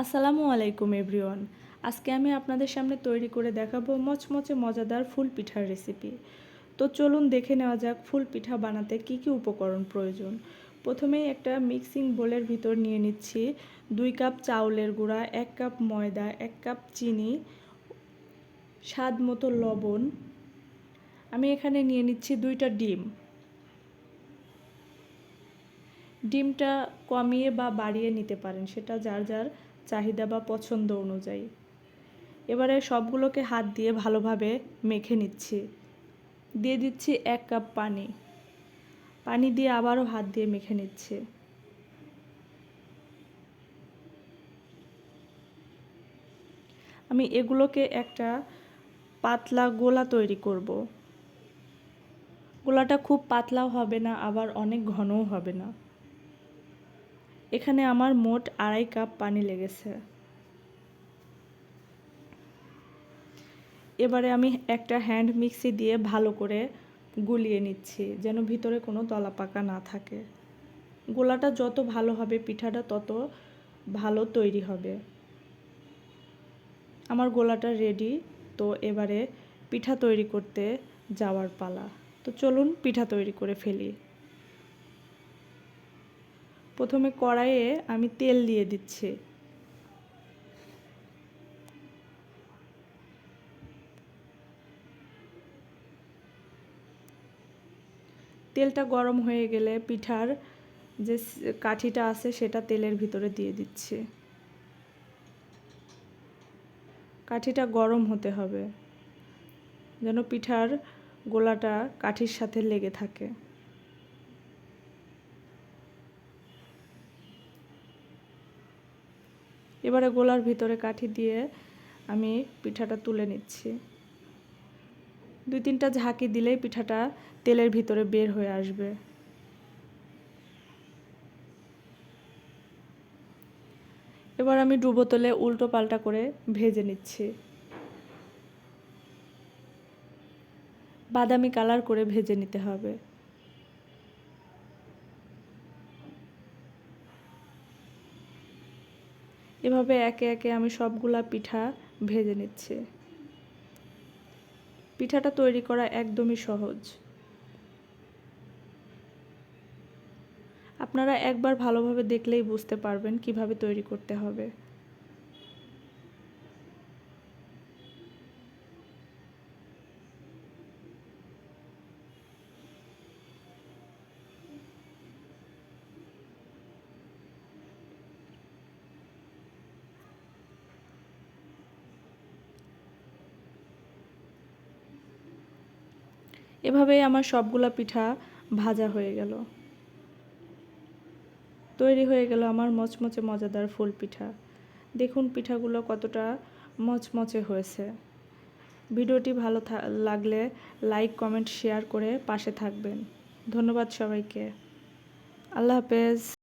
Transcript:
আসসালামু আলাইকুম এভরিওয়ান। আজকে আমি আপনাদের সামনে তৈরি করে দেখাবো মচমচে মজাদার ফুল পিঠার রেসিপি। তো চলুন দেখে নেওয়া যাক ফুল পিঠা বানাতে কি কি উপকরণ প্রয়োজন। প্রথমেই একটা মিক্সিং বোলের ভিতর নিয়ে নিচ্ছি দুই কাপ চাউলের গুঁড়া, এক কাপ ময়দা, এক কাপ চিনি, স্বাদ মতো লবণ। আমি এখানে নিয়ে নিচ্ছি দুইটা ডিম। ডিমটা কমিয়ে বা বাড়িয়ে নিতে পারেন, সেটা যার যার চাহিদা বা পছন্দ অনুযায়ী। এবারে সবগুলোকে হাত দিয়ে ভালোভাবে মেখে নিচ্ছি। দিয়ে দিচ্ছি এক কাপ পানি। পানি দিয়ে আবারও হাত দিয়ে মেখে নিচ্ছি। আমি এগুলোকে একটা পাতলা গোলা তৈরি করব। গোলাটা খুব পাতলাও হবে না, আবার অনেক ঘনও হবে না। এখানে আমার মোট আড়াই কাপ পানি লেগেছে। এবারে আমি একটা হ্যান্ড মিক্সি দিয়ে ভালো করে গুলিয়ে নিচ্ছি, যেন ভিতরে কোনো তলা পাকা না থাকে। গোলাটা যত ভালো হবে, পিঠাটা তত ভালো তৈরি হবে। আমার গোলাটা রেডি তো এবারে পিঠা তৈরি করতে যাওয়ার পালা। তো চলুন পিঠা তৈরি করে ফেলি। প্রথমে কড়াইয়ে আমি তেল দিয়ে দিচ্ছি। তেলটা গরম হয়ে গেলে পিঠার যে কাঠিটা আছে সেটা তেলের ভিতরে দিয়ে দিচ্ছি। কাঠিটা গরম হতে হবে, যেন পিঠার গোলাটা কাঠির সাথে লেগে থাকে। এবারে গোলার ভিতরে কাঠি দিয়ে আমি পিঠাটা তুলে নিচ্ছি। দুই তিনটা ঝাঁকি দিলেই পিঠাটা তেলের ভিতরে বের হয়ে আসবে। এবার আমি ডুবো তোলে উল্টো পাল্টা করে ভেজে নিচ্ছি। বাদামি কালার করে ভেজে নিতে হবে। এভাবে একে একে আমি সবগুলা পিঠা ভেজে নিচ্ছি। পিঠাটা তৈরি করা একদমই সহজ। আপনারা একবার ভালোভাবে দেখলেই বুঝতে পারবেন কীভাবে তৈরি করতে হবে। এভাবেই আমার সবগুলা পিঠা ভাজা হয়ে গেল। তৈরি হয়ে গেল আমার মচমচে মজাদার ফুল পিঠা। দেখুন পিঠাগুলো কতটা মচমচে হয়েছে। ভিডিওটি ভালো লাগলে লাইক, কমেন্ট, শেয়ার করে পাশে থাকবেন। ধন্যবাদ সবাইকে। আল্লাহ হাফেজ।